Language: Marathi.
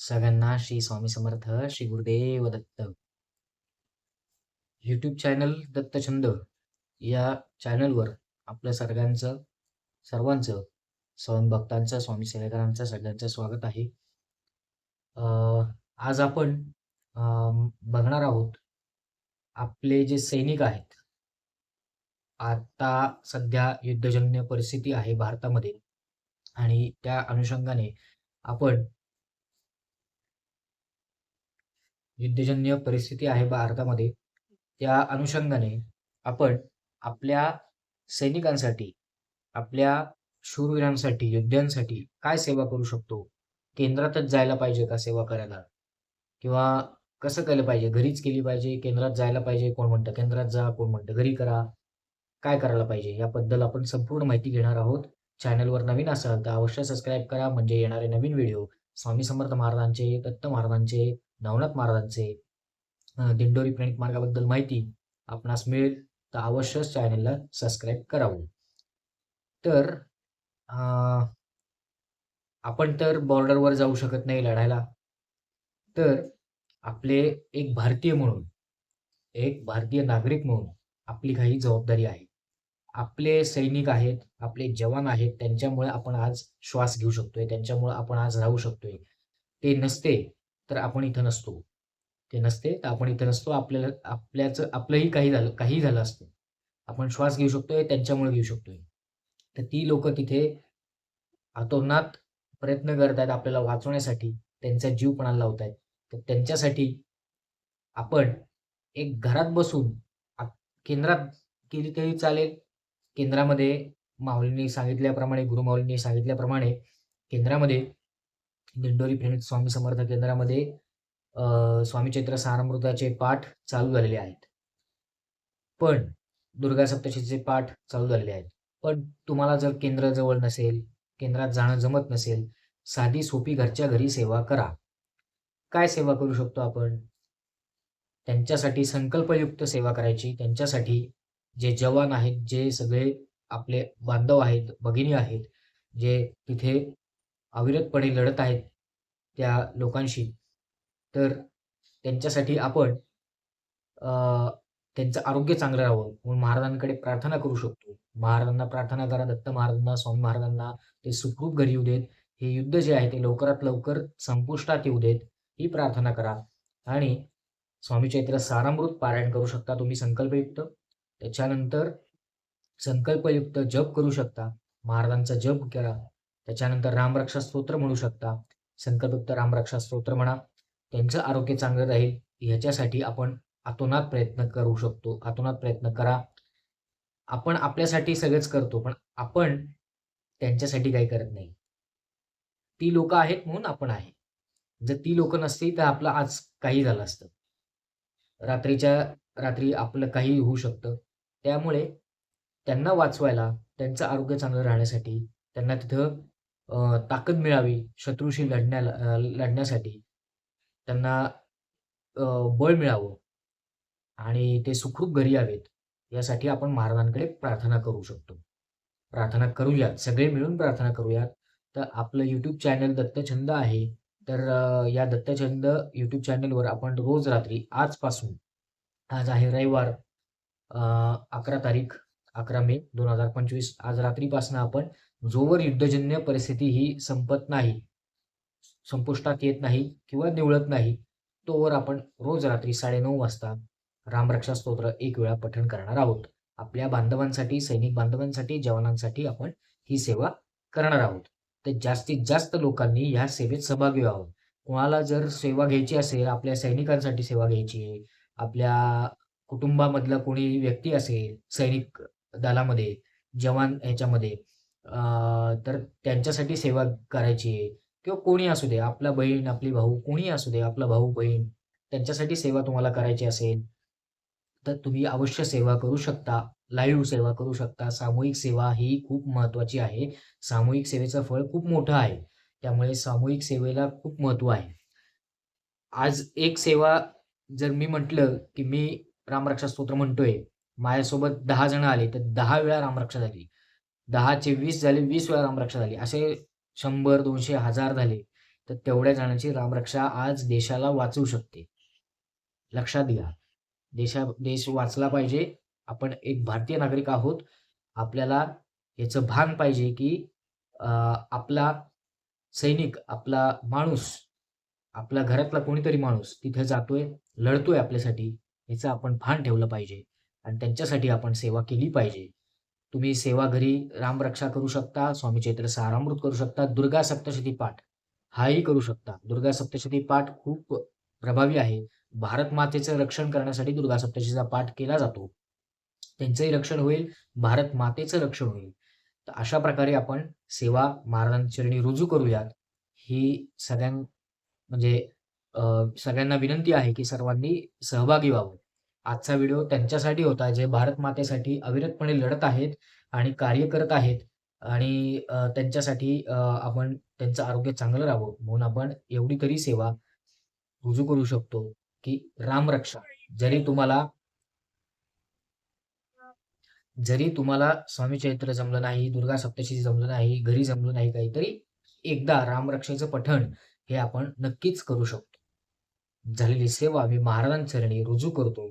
सगळ्यांना श्री स्वामी समर्थ श्री गुरुदेव दत्त. यूट्यूब चॅनल दत्तछंद या चॅनलवर आपल्या सर्वांचं सर्वांचं स्वामी भक्तांचं स्वामी सेवेकरांचं सगळ्यांचं स्वागत आहे. आज आपण बघणार आहोत आपले जे सैनिक आहेत आता सध्या युद्धजन्य परिस्थिती आहे भारतामध्ये. आणि त्या अनुषंगाने आपण युद्धजन्य परिस्थिती आहे भारतामध्ये त्या अनुषंगाने आपण आपल्या सैनिकांसाठी आपल्या शूरवीरांसाठी योद्ध्यांसाठी काय सेवा करू शकतो? केंद्रातच जायला पाहिजे का सेवा करायला? किंवा कसं केलं पाहिजे? घरीच केली पाहिजे? केंद्रात जायला पाहिजे? कोण म्हणतं केंद्रात जा कोण म्हणतं घरी करा? काय करायला पाहिजे? याबद्दल आपण संपूर्ण माहिती घेणार आहोत. चॅनलवर नवीन असाल तर अवश्य सबस्क्राईब करा. म्हणजे येणारे नवीन व्हिडिओ स्वामी समर्थ महाराजांचे दत्त महाराजांचे नवनाथ महाराजांचे दिंडोरी प्रणित मार्गाबद्दल माहिती आपणास मिळेल तर अवश्य चॅनलला सबस्क्राईब करावं. तर आपण तर बॉर्डरवर जाऊ शकत नाही लढायला. तर आपले एक भारतीय म्हणून एक भारतीय नागरिक म्हणून आपली काही जबाबदारी आहे. आपले सैनिक आहेत आपले जवान आहेत त्यांच्यामुळे आपण आज श्वास घेऊ शकतोय त्यांच्यामुळे आपण आज राहू शकतोय. ते नसते तर आपण इथं नसतो. ते नसते तर आपण इथं नसतो आपल्याला आपल्याचं आपलंही काही झालं काही झालं असतं. आपण श्वास घेऊ शकतोय त्यांच्यामुळे घेऊ शकतोय. तर ती लोक तिथे अतोनात प्रयत्न करत आहेत आपल्याला वाचवण्यासाठी त्यांचा जीव पणाला लावत आहेत तर त्यांच्यासाठी आपण एक घरात बसून केंद्रात केली तरी चालेल केंद्रामध्ये माऊलींनी सांगितल्याप्रमाणे गुरुमाऊलींनी सांगितल्याप्रमाणे केंद्रामध्ये दिंडोरी प्रेमित स्वामी समर्थ केंद्रामध्ये स्वामी चैत्र सारामृताचे पाठ चालू झालेले आहेत. पण दुर्गा सप्तशीचे पाठ चालू झालेले आहेत. पण तुम्हाला जर केंद्र जवळ नसेल केंद्रात जाणं जमत नसेल साधी सोपी घरच्या घरी सेवा करा. काय सेवा करू शकतो आपण? त्यांच्यासाठी संकल्पयुक्त सेवा करायची त्यांच्यासाठी जे जवान आहेत जे सगळे आपले बांधव आहेत भगिनी आहेत जे तिथे अविरतपणे लढत आहेत त्या लोकांशी तर त्यांच्यासाठी आपण त्यांचं आरोग्य चांगलं राहावं म्हणून महाराजांकडे प्रार्थना करू शकतो. महाराजांना प्रार्थना करा दत्त महाराजांना स्वामी महाराजांना ते सुखरूप घरी येऊ देत. हे युद्ध जे आहे ते लवकरात लवकर संपुष्टात येऊ देत ही प्रार्थना करा. आणि स्वामी चैत्र सारामृत पारायण करू शकता तुम्ही संकल्पयुक्त. त्याच्यानंतर संकल्पयुक्त जप करू शकता. महाराजांचा जप करा त्याच्यानंतर रामरक्षा स्तोत्र म्हणू शकता. संकल्पयुक्त रामरक्षा स्तोत्र म्हणा. त्यांचं आरोग्य चांगलं राहील ह्याच्यासाठी आपण आतोनात प्रयत्न करू शकतो. आतोनात प्रयत्न करा. आपण आपल्यासाठी सगळेच करतो पण आपण त्यांच्यासाठी काही करत नाही. ती लोक आहेत म्हणून आपण आहे. जर ती लोक नसती तर आपलं आज काही झालं असतं. रात्रीच्या रात्री आपलं काही होऊ शकतं. त्यामुळे त्यांना वाचवायला त्यांचं आरोग्य चांगलं राहण्यासाठी त्यांना तिथं ताकद मिळावी शत्रूशी लढण्याला लढण्यासाठी त्यांना बळ मिळावं आणि ते सुखरूप घरी यावेत यासाठी आपण महाराजांकडे प्रार्थना करू शकतो. प्रार्थना करूयात सगळे मिळून प्रार्थना करूयात. तर आपलं यूट्यूब चॅनल दत्तछंद आहे तर या दत्तछंद यूट्यूब चॅनलवर आपण रोज रात्री आजपासून आज आहे रविवार अकरा तारीख अकरा मे दोन हजार पंचवीस. आज रात्रीपासून आपण जोवर युद्धजन्य परिस्थिती ही संपत नाही संपुष्टात येत नाही किंवा निवळत नाही तोवर आपण रोज रात्री साडेनऊ वाजता रामरक्षा स्तोत्र एक वेळा पठण करणार आहोत. आपल्या बांधवांसाठी सैनिक बांधवांसाठी जवानांसाठी आपण ही सेवा करणार आहोत. तर जास्तीत जास्त लोकांनी ह्या सेवेत सहभागी व्हावं. कोणाला जर सेवा घ्यायची असेल आपल्या सैनिकांसाठी सेवा घ्यायची आहे आपल्या कुटुंबामधला कोणी व्यक्ती असेल सैनिक दलामध्ये जवान ह्याच्यामध्ये तर त्यांच्यासाठी सेवा करायची आहे. किंवा कोणी असू दे आपला बहीण आपली भाऊ कोणी असू दे आपला भाऊ बहीण त्यांच्यासाठी सेवा तुम्हाला करायची असेल तर तुम्ही अवश्य सेवा करू शकता लाईव्ह सेवा करू शकता. सामूहिक सेवा ही खूप महत्वाची आहे. सामूहिक सेवेचं फळ खूप मोठं आहे. त्यामुळे सामूहिक सेवेला खूप महत्त्व आहे. आज एक सेवा जर मी म्हटलं की मी रामरक्षा स्तोत्र म्हणतोय. माझ्यासोबत दहा जण आले तर दहा वेळा रामरक्षा झाली. दहाचे वीस झाले वीस वेळा रामरक्षा झाली. असे शंभर दोनशे हजार झाले. तर तेवढ्या जणांची रामरक्षा आज देशाला वाचवू शकते. लक्षात घ्या. देशा देश वाचला पाहिजे. आपण एक भारतीय नागरिक आहोत. आपल्याला याचं भान पाहिजे की आपला सैनिक आपला माणूस आपल्या घरातला कोणीतरी माणूस तिथे जातोय लढतोय आपल्यासाठी. याचं आपण भान ठेवलं पाहिजे. आणि त्यांच्यासाठी आपण सेवा केली पाहिजे. तुम्ही सेवा घरी रामरक्षा करू शकता स्वामी चैत्र सारामृत करू शकता दुर्गा सप्तशती पाठ हाही करू शकता. दुर्गा सप्तशती पाठ खूप प्रभावी आहे. भारत मातेचं रक्षण करण्यासाठी दुर्गा सप्तशतीचा पाठ केला जातो. त्यांचंही रक्षण होईल भारत मातेचं रक्षण होईल. तर अशा प्रकारे आपण सेवा महाराजांचरणी रुजू करूयात. ही सगळ्यां म्हणजे सगळ्यांना विनंती आहे की सर्वांनी सहभागी व्हावं. आजचा व्हिडिओ त्यांच्यासाठी होता जे भारत मातेसाठी अविरतपणे लढत आहेत आणि कार्य करत आहेत. आणि त्यांच्यासाठी आपण त्यांचं आरोग्य चांगलं राहावं म्हणून आपण एवढी तरी सेवा रुजू करू शकतो की रामरक्षा जरी तुम्हाला जरी तुम्हाला स्वामी चैत्र जमलं नाही दुर्गा सप्तशी जमलं नाही घरी जमलं नाही काहीतरी एकदा रामरक्षेचं पठण हे आपण नक्कीच करू शकतो. झालेली सेवा मी महाराजांचरणी रुजू करतो.